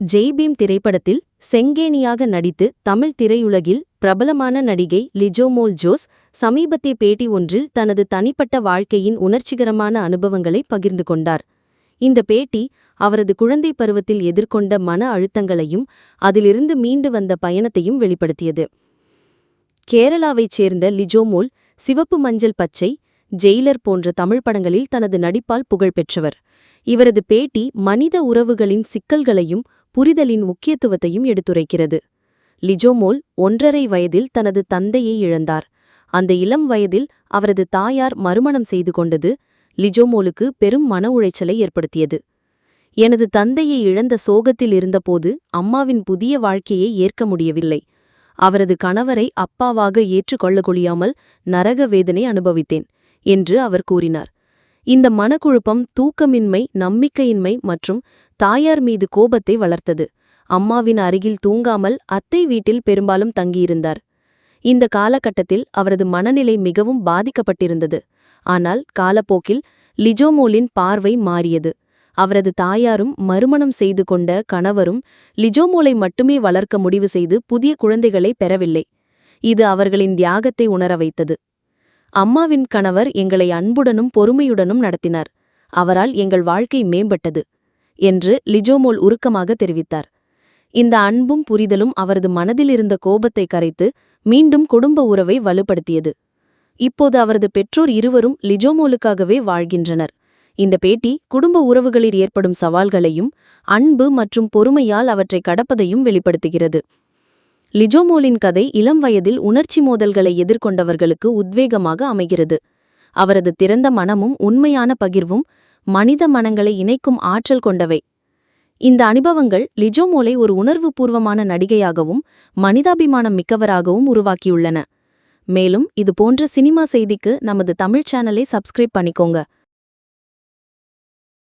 ஜெய்பீம் திரைப்படத்தில் செங்கேணியாக நடித்து தமிழ் திரையுலகில் பிரபலமான நடிகை லிஜோமோல் ஜோஸ் சமீபத்திய பேட்டி ஒன்றில் தனது தனிப்பட்ட வாழ்க்கையின் உணர்ச்சிகரமான அனுபவங்களை பகிர்ந்து கொண்டார். இந்த பேட்டி அவரது குழந்தை பருவத்தில் எதிர்கொண்ட மன அழுத்தங்களையும் அதிலிருந்து மீண்டு வந்த பயணத்தையும் வெளிப்படுத்தியது. கேரளாவைச் சேர்ந்த லிஜோமோல் சிவப்பு மஞ்சள் பச்சை ஜெயிலர் போன்ற தமிழ் படங்களில் தனது நடிப்பால் புகழ்பெற்றவர் இவரது பேட்டி மனித உறவுகளின் சிக்கல்களையும் புரிதலின் முக்கியத்துவத்தையும் எடுத்துரைக்கிறது. லிஜோமோல் ஒன்றரை வயதில் தனது தந்தையை இழந்தார். அந்த இளம் வயதில் அவரது தாயார் மறுமணம் செய்து கொண்டது லிஜோமோலுக்கு பெரும் மன உளைச்சலை ஏற்படுத்தியது. எனது தந்தையை இழந்த சோகத்தில் இருந்தபோது அம்மாவின் புதிய வாழ்க்கையை ஏற்க முடியவில்லை. அவரது கணவரை அப்பாவாக ஏற்றுக்கொள்ளகொழியாமல் நரக வேதனை அனுபவித்தேன். என்று அவர் கூறினார். இந்த மனக்குழப்பம் தூக்கமின்மை நம்பிக்கையின்மை மற்றும் தாயார் மீது கோபத்தை வளர்த்தது. அம்மாவின் அருகில் தூங்காமல் அத்தை வீட்டில் பெரும்பாலும் தங்கியிருந்தார். இந்த காலகட்டத்தில் அவரது மனநிலை மிகவும் பாதிக்கப்பட்டிருந்தது. ஆனால் காலப்போக்கில் லிஜோமோலின் பார்வை மாறியது. அவரது தாயாரும் மறுமணம் செய்து கொண்ட கணவரும் லிஜோமோலை மட்டுமே வளர்க்க முடிவு செய்து புதிய குழந்தைகளை பெறவில்லை. இது அவர்களின் தியாகத்தை உணர வைத்தது. அம்மாவின் கணவர் எங்களை அன்புடனும் பொறுமையுடனும் நடத்தினார். அவரால் எங்கள் வாழ்க்கை மேம்பட்டது என்று லிஜோமோல் உருக்கமாக தெரிவித்தார். இந்த அன்பும் புரிதலும் அவரது மனதில் இருந்த கோபத்தை கரைத்து மீண்டும் குடும்ப உறவை வலுப்படுத்தியது. இப்போது அவரது பெற்றோர் இருவரும் லிஜோமோலுக்காகவே வாழ்கின்றனர். இந்த பேட்டி குடும்ப உறவுகளில் ஏற்படும் சவால்களையும் அன்பு மற்றும் பொறுமையால் அவற்றை கடப்பதையும் வெளிப்படுத்துகிறது. லிஜோமோலின் கதை இளம் வயதில் உணர்ச்சி மோதல்களை எதிர்கொண்டவர்களுக்கு உத்வேகமாக அமைகிறது. அவரது திறந்த மனமும் உண்மையான பகிர்வும் மனித மனங்களை இணைக்கும் ஆற்றல் கொண்டவை. இந்த அனுபவங்கள் லிஜோமோலை ஒரு உணர்வுபூர்வமான நடிகையாகவும் மனிதாபிமானம் மிக்கவராகவும் உருவாக்கியுள்ளன. மேலும் இது போன்ற சினிமா செய்திக்கு நமது தமிழ் சேனலை சப்ஸ்கிரைப் பண்ணிக்கோங்க.